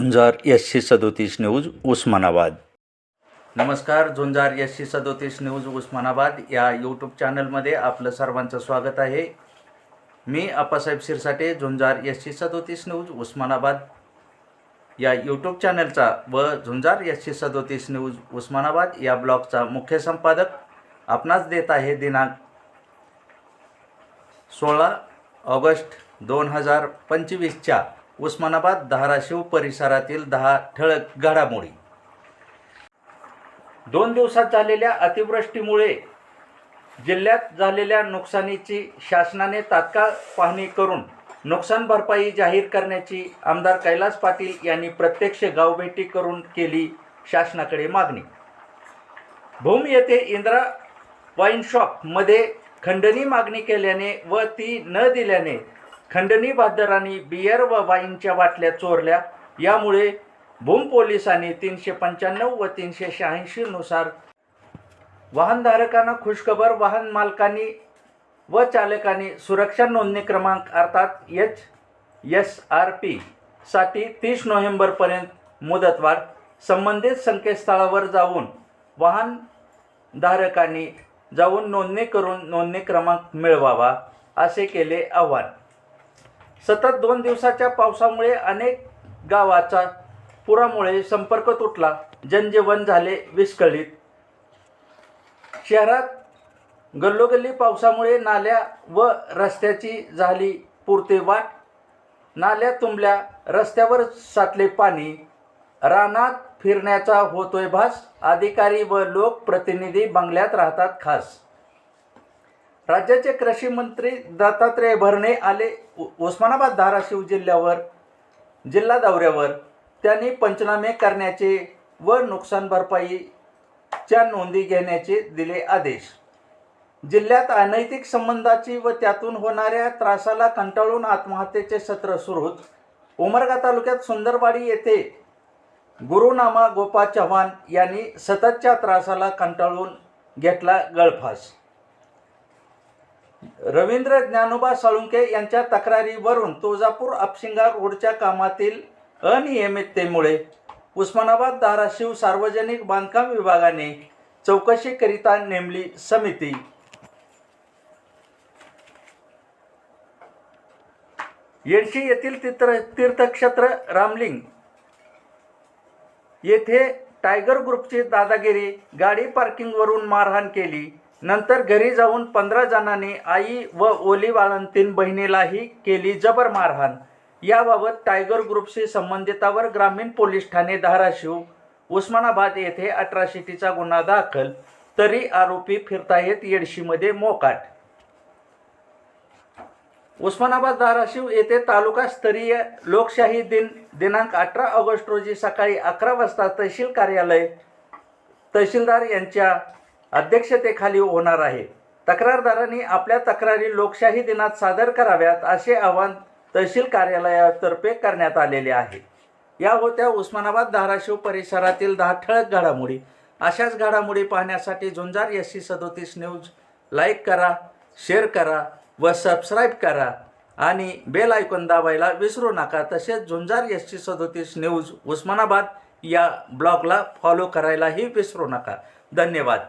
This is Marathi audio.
झुंजार एसशे सदोतीस न्यूज उस्मानाबाद. नमस्कार झुंजार एसशे सदोतीस न्यूज उस्मानाबाद. या यूट्यूब चॅनलमध्ये आपलं सर्वांचं स्वागत आहे. मी अप्पासाहेब शिरसाटे झुंजार एसशे सदोतीस न्यूज उस्मानाबाद. या यूट्यूब चॅनलचा व झुंजार एसशे सदोतीस न्यूज उस्मानाबाद या ब्लॉगचा मुख्य संपादक आपणास देत आहे दिनांक सोळा ऑगस्ट दोन हजार पंचवीसच्या उस्मानाबाद धाराशिव परिसरातील दहा ठळक घडामोडी. दोन दिवसात झालेल्या अतिवृष्टीमुळे जिल्ह्यात झालेल्या नुकसानीची शासनाने तात्काळ पाहणी करून नुकसान भरपाई जाहीर करण्याची आमदार कैलास पाटील यांनी प्रत्यक्ष गावभेटी करून केली शासनाकडे मागणी. भूम येथे इंदिरा वाईन शॉपमध्ये खंडणी मागणी केल्याने व ती न दिल्याने खंडणी बहादरांनी बियर व वाईनच्या बाटल्या चोरल्या. यामुळे भूम पोलिसांनी तीनशे पंच्याण्णव व तीनशे शहाऐंशीनुसार वाहनधारकांना खुशखबर वाहन मालकांनी व चालकांनी सुरक्षा नोंदणी क्रमांक अर्थात एच एस आर पी साठी तीस नोव्हेंबरपर्यंत मुदतवाढ. संबंधित संकेतस्थळावर जाऊन वाहनधारकांनी जाऊन नोंदणी करून नोंदणी क्रमांक मिळवावा असे केले आव्हान. सतत दोन दिवसाच्या पावसामुळे अनेक गावाचा पुरामुळे संपर्क तुटला. जनजीवन झाले विस्कळीत. शहरात गल्लोगल्ली पावसामुळे नाल्या व रस्त्याची झाली पुरते वाट. नाल्या तुंबल्या रस्त्यावर साठले पाणी. रानात फिरण्याचा होतोय भास. अधिकारी व लोकप्रतिनिधी बंगल्यात राहतात खास. राज्याचे कृषी मंत्री दत्तात्रय भरणे आले उ- उस्मानाबाद धाराशिव जिल्ह्यावर जिल्हा दौऱ्यावर. त्यांनी पंचनामे करण्याचे व नुकसान भरपाईच्या नोंदी घेण्याचे दिले आदेश. जिल्ह्यात अनैतिक संबंधाची व त्यातून होणाऱ्या त्रासाला कंटाळून आत्महत्येचे सत्र सुरूच उमरगा तालुक्यात सुंदरवाडी येथे गुरुनामा गोपाळ चव्हाण यांनी सततच्या त्रासाला कंटाळून घेतला गळफास. रवींद्र ज्ञानोबा साळुंके यांच्या तक्रारीवरून तुळजापूर अपशिंगा रोडच्या कामातील अनियमिततेमुळे उस्मानाबाद धाराशिव सार्वजनिक बांधकाम विभागाने चौकशीकरिता नेमली समिती. येडशी येथील तीर्थ तीर्थक्षेत्र रामलिंग येथे टायगर ग्रुपची दादागिरी गाडी पार्किंगवरून मारहाण केली. नंतर घरी जाऊन पंधरा जणांनी आई व ओली वाळंतीन बहिणीलाही केली जबर मारहाण. याबाबत टायगर ग्रुपशी संबंधितावर ग्रामीण पोलीस ठाणे धाराशिव उस्मानाबाद येथे अठरा शिटीचा गुन्हा दाखल. तरी आरोपी फिरतायत येडशीमध्ये मोकाट. उस्मानाबाद धाराशिव येथे तालुकास्तरीय लोकशाही दिन दिनांक अठरा ऑगस्ट रोजी सकाळी अकरा वाजता तहसील कार्यालय तहसीलदार यांच्या अध्यक्षतेखाली होणार आहे. तक्रारदारांनी आपल्या तक्रारी लोकशाही दिनात सादर कराव्यात असे आवाहन तहसील कार्यालयातर्फे करण्यात आलेले आहे. या होत्या उस्मानाबाद धाराशिव परिसरातील दहा ठळक घडामोडी. अशाच घडामोडी पाहण्यासाठी झुंजार एस सी सदोतीस न्यूज लाईक करा शेअर करा व सबस्क्राईब करा आणि बेल ऐकून दाबायला विसरू नका. तसेच झुंजार एस सी सदोतीस न्यूज उस्मानाबाद या ब्लॉगला फॉलो करायलाही विसरू नका. धन्यवाद.